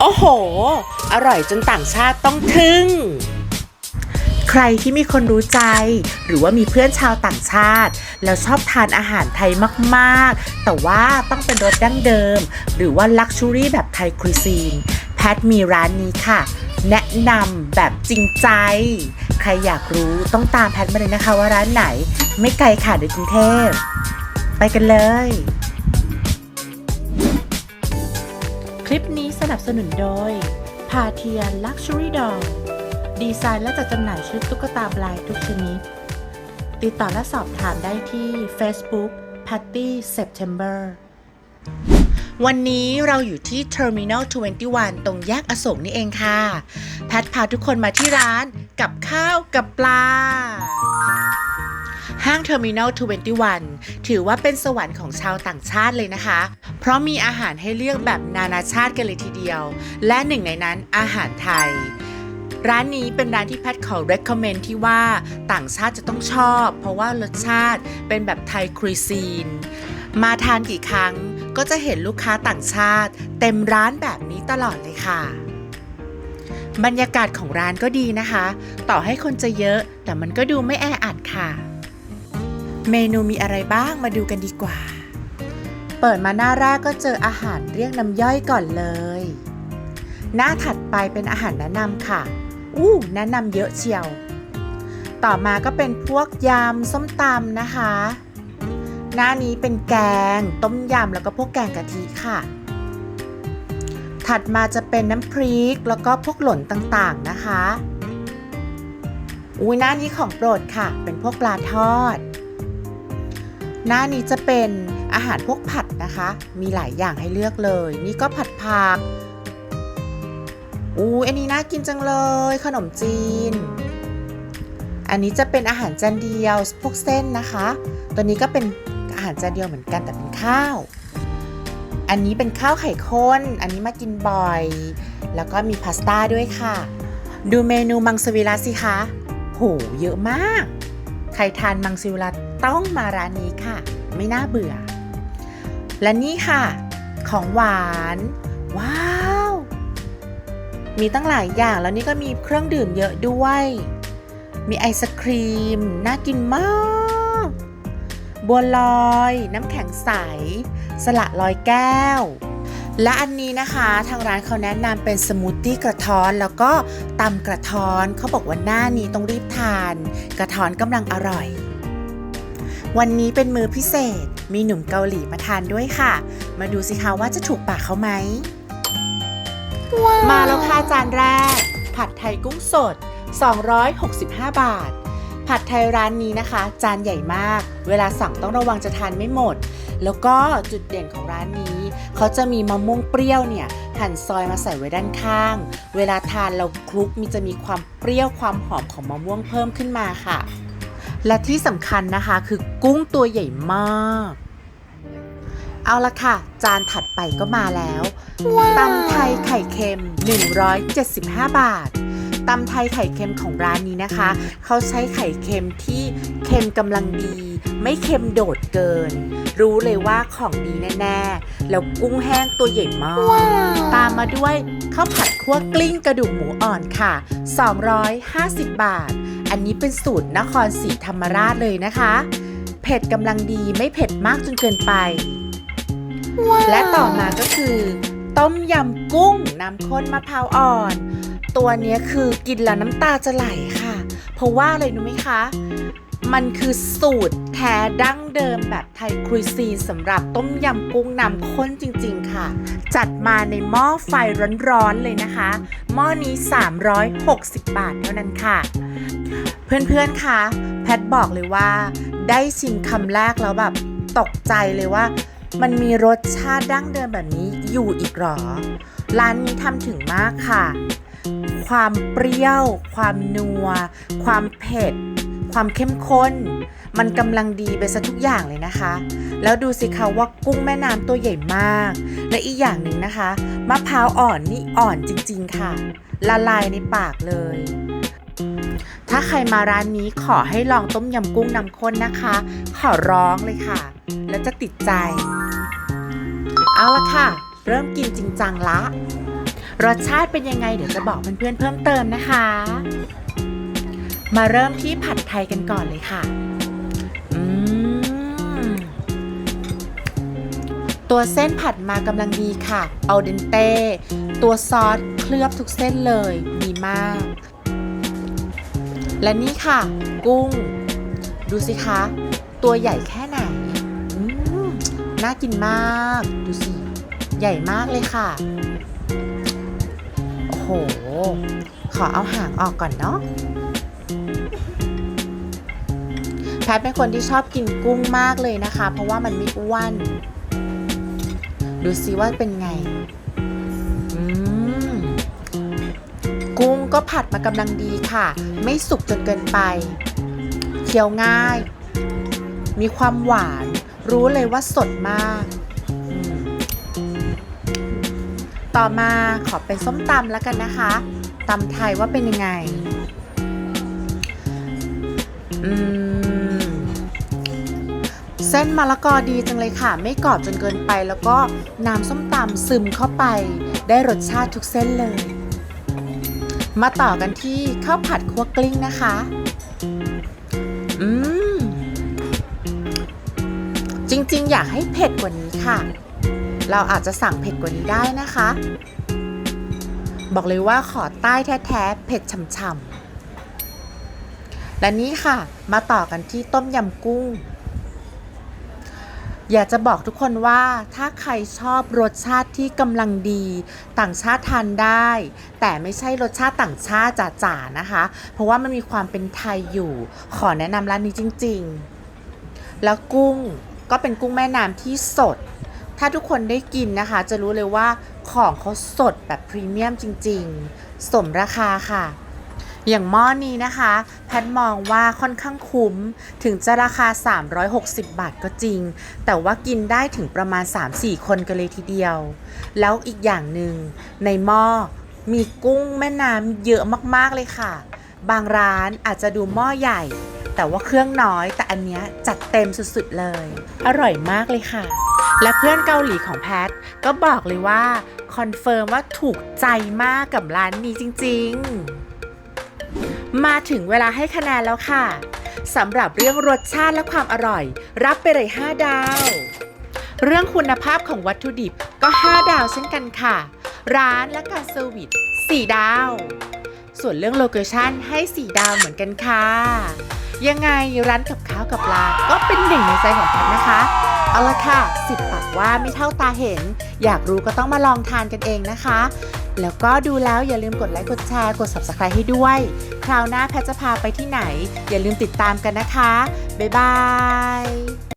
โอ้โห อร่อยจนต่างชาติต้องทึ่ง ใครที่มีคนรู้ใจ หรือว่ามีเพื่อนชาวต่างชาติ แล้วชอบทานอาหารไทยมากๆ แต่ว่าต้องเป็นรสดั้งเดิม หรือว่าลักชูรี่แบบไทยคุยซีน แพทมีร้านนี้ค่ะ แนะนำแบบจริงใจ ใครอยากรู้ต้องตามแพทมาเลยนะคะว่าร้านไหน ไม่ไกลค่ะในกรุงเทพ ไปกันเลย สนับสนุนโดยพาเทียนลักชัวรี่ดอลดีไซน์และจัดจำหน่ายชุดตุ๊กตาบลายทุกชนิด ติดต่อและสอบถามได้ที่ Facebook Patty September วันนี้เราอยู่ที่ Terminal 21 ตรงแยกอโศกนี่เองค่ะ แพทพาทุกคนมาที่ร้านกับข้าวกับปลา ห้าง Terminal 21 ถือว่าเป็นสวรรค์ของชาวต่างชาติเลยนะคะ เพราะมีอาหารให้เลือกแบบนานาชาติกันเลยทีเดียว และหนึ่งในนั้นอาหารไทย ร้านนี้เป็นร้านที่แพทขอ recommend ที่ว่าต่างชาติจะต้องชอบ เพราะว่ารสชาติเป็นแบบไทยครีซีน มาทานกี่ครั้งก็จะเห็นลูกค้าต่างชาติ เต็มร้านแบบนี้ตลอดเลยค่ะบรรยากาศของร้านก็ดีนะคะ ต่อให้คนจะเยอะแต่มันก็ดูไม่แออัดค่ะ เมนูมีอะไรบ้างมาดูกันดีกว่า เปิดมาหน้าแรกก็เจออาหารเรียกน้ำย่อยก่อนเลย หน้าถัดไปเป็นอาหารแนะนำค่ะ อู้แนะนำเยอะเชียว ต่อมาก็เป็นพวกยำส้มตำนะคะ หน้านี้เป็นแกง ต้มยำแล้วก็พวกแกงกะทิค่ะ ถัดมาจะเป็นน้ำพริกแล้วก็พวกหล่นต่างๆนะคะอุ้ยหน้านี้ของโปรดค่ะ เป็นพวกปลาทอด หน้านี้จะเป็นอาหารพวกผัดนะคะ มีหลายอย่างให้เลือกเลย นี่ก็ผัดผักอู้อันนี้น่ากินจังเลย ขนมจีน อันนี้จะเป็นอาหารจานเดียวพวกเส้นนะคะ ตัวนี้ก็เป็นอาหารจานเดียวเหมือนกันแต่เป็นข้าว อันนี้เป็นข้าวไข่ข้น อันนี้มากินบ่อย แล้วก็มีพาสต้าด้วยค่ะ ดูเมนูมังสวิรัตสิคะ โห เยอะมาก ใครทานมังสวิรัต ต้องมาร้านนี้ค่ะ ไม่น่าเบื่อ และนี่ค่ะ ของหวาน ว้าว มีตั้งหลายอย่างแล้วนี่ก็มีเครื่องดื่มเยอะด้วย มีไอศครีม น่ากินมาก บัวลอย น้ำแข็งใส สละลอยแก้วและอันนี้นะคะทางร้านเขาแนะนำเป็นสมูทตี้กระท้อนแล้วก็ตำกระท้อนเขาบอกว่าหน้านี้ต้องรีบทาน กระท้อนกำลังอร่อย วันนี้เป็นมือพิเศษ มีหนุ่มเกาหลีมาทานด้วยค่ะ มาดูสิคะว่าจะถูกปากเขาไหม มาแล้วค่ะจานแรก ผัดไทยกุ้งสด 265 บาท ผัดไทยร้านนี้นะคะ จานใหญ่มาก เวลาสั่งต้องระวังจะทานไม่หมด แล้วก็จุดเด่นของร้านนี้ เขาจะมีมะม่วงเปรี้ยวเนี่ยหั่นซอยมาใส่ไว้ด้านข้าง เวลาทานเราคลุกมีจะมีความเปรี้ยวความหอมของมะม่วงเพิ่มขึ้นมาค่ะ และที่สำคัญนะคะคือกุ้งตัวใหญ่มาก เอาละค่ะ จานถัดไปก็มาแล้วตำไทยไข่เค็ม 175 บาทตำไทยไข่เค็มของร้านนี้นะคะ เขาใช้ไข่เค็มที่เค็มกำลังดี ไม่เค็มโดดเกิน รู้เลยว่าของดีแน่ๆ แล้วกุ้งแห้งตัวใหญ่มาก ตามมาด้วยข้าวผัดคั่วกลิ้งกระดูกหมูอ่อนค่ะ 250 บาท อันนี้เป็นสูตรนครศรีธรรมราชเลยนะคะ เผ็ดกำลังดีไม่เผ็ดมากจนเกินไป และต่อมาก็คือ ต้มยำกุ้งน้ำข้นมะพร้าวอ่อน ตัวเนี้ยคือกินแล้วน้ำตาจะไหลค่ะ เพราะว่าอะไรรู้ไหมคะ มันคือสูตรแท้ดั้งเดิมแบบไทยคุยซีนสำหรับต้มยำกุ้งน้ำข้นจริงๆค่ะ จัดมาในหม้อไฟร้อนๆเลยนะคะ หม้อนี้ 360 บาทเท่านั้นค่ะ เพื่อนๆคะแพทบอกเลยว่า ได้ชิมคำแรกแล้วแบบตกใจเลยว่า มันมีรสชาติดั้งเดิมแบบนี้อยู่อีกหรอ ร้านนี้ทำถึงมากค่ะ ความเปรี้ยว ความนัว ความเผ็ด ความเข้มข้น มันกำลังดีไปซะทุกอย่างเลยนะคะ แล้วดูสิคะว่ากุ้งแม่น้ำตัวใหญ่มาก และอีกอย่างหนึ่งนะคะมะพร้าวอ่อนนี่อ่อนจริง ๆ ค่ะ ละลายในปากเลย ถ้าใครมาร้านนี้ขอให้ลองต้มยำกุ้งน้ำข้นนะคะ ขอร้องเลยค่ะ แล้วจะติดใจ เอาละค่ะ เริ่มกินจริงจังละรสชาติเป็นยังไงเดี๋ยวจะบอกเพื่อนๆเพิ่มเติมนะคะ มาเริ่มที่ผัดไทยกันก่อนเลยค่ะ ตัวเส้นผัดมากำลังดีค่ะ เอาเดนเต้ ตัวซอสเคลือบทุกเส้นเลยดีมาก และนี่ค่ะ กุ้ง ดูสิคะ ตัวใหญ่แค่ไหน น่ากินมาก ดูสิ ใหญ่มากเลยค่ะ โอ้โห ขอเอาหางออกก่อนเนาะ แพทเป็นคนที่ชอบกินกุ้งมากเลยนะคะ เพราะว่ามันไม่อ้วน ดูซิว่าเป็นไงกุ้งก็ผัดมากำลังดีค่ะ ไม่สุกจนเกินไปเคี้ยวง่าย มีความหวาน รู้เลยว่าสดมาก ต่อมาขอเป็นส้มตำแล้วกันนะคะตำไทยว่าเป็นยังไง อืม เส้นมะละกอดีจังเลยค่ะ ไม่กรอบจนเกินไป แล้วก็น้ำส้มตำซึมเข้าไป ได้รสชาติทุกเส้นเลย มาต่อกันที่ข้าวผัดคั่วกลิ้งนะคะ อืม จริงๆ อยากให้เผ็ดกว่านี้ค่ะ เราอาจจะสั่งเผ็ดกว่านี้ได้นะคะ บอกเลยว่าขอใต้แท้ๆ เผ็ดฉ่ำๆและนี่ค่ะ มาต่อกันที่ต้มยำกุ้ง อยากจะบอกทุกคนว่าถ้าใครชอบรสชาติที่กำลังดี ต่างชาติทานได้ แต่ไม่ใช่รสชาติต่างชาติจ๋าๆนะคะ เพราะว่ามันมีความเป็นไทยอยู่ ขอแนะนำร้านนี้จริง ๆ แล้วกุ้งก็เป็นกุ้งแม่น้ำที่สด ถ้าทุกคนได้กินนะคะ จะรู้เลยว่าของเขาสดแบบพรีเมียมจริง ๆ สมราคาค่ะ อย่างหม้อนี้นะคะ แพทมองว่าค่อนข้างคุ้ม ถึงจะราคา 360 บาทก็จริง แต่ว่ากินได้ถึงประมาณ 3-4 คนกันเลยทีเดียว แล้วอีกอย่างหนึ่งในหม้อมีกุ้งแม่น้ำเยอะมากๆเลยค่ะ บางร้านอาจจะดูหม้อใหญ่ แต่ว่าเครื่องน้อย แต่อันเนี้ยจัดเต็มสุดๆเลย อร่อยมากเลยค่ะ และเพื่อนเกาหลีของแพท ก็บอกเลยว่า คอนเฟิร์มว่าถูกใจมากกับร้านนี้จริง ๆ มาถึงเวลาให้คะแนนแล้วค่ะสำหรับเรื่องรสชาติและความอร่อย รับไปเลย 5 ดาว เรื่องคุณภาพของวัตถุดิบก็ 5 ดาวเช่นกันค่ะ ร้านและการเซอร์วิส4ดาว ส่วนเรื่องโลเคชั่นให้ 4 ดาวเหมือนกันค่ะ ยังไงร้านกับข้าวกับปลาก็เป็นหนึ่งในใจของแพทนะคะ เอาละค่ะ สิบปากว่าไม่เท่าตาเห็น อยากรู้ก็ต้องมาลองทานกันเองนะคะ แล้วก็ดูแล้วอย่าลืมกดไลค์กดแชร์กด subscribe ให้ด้วย คราวหน้าแพทจะพาไปที่ไหน อย่าลืมติดตามกันนะคะ บ๊ายบาย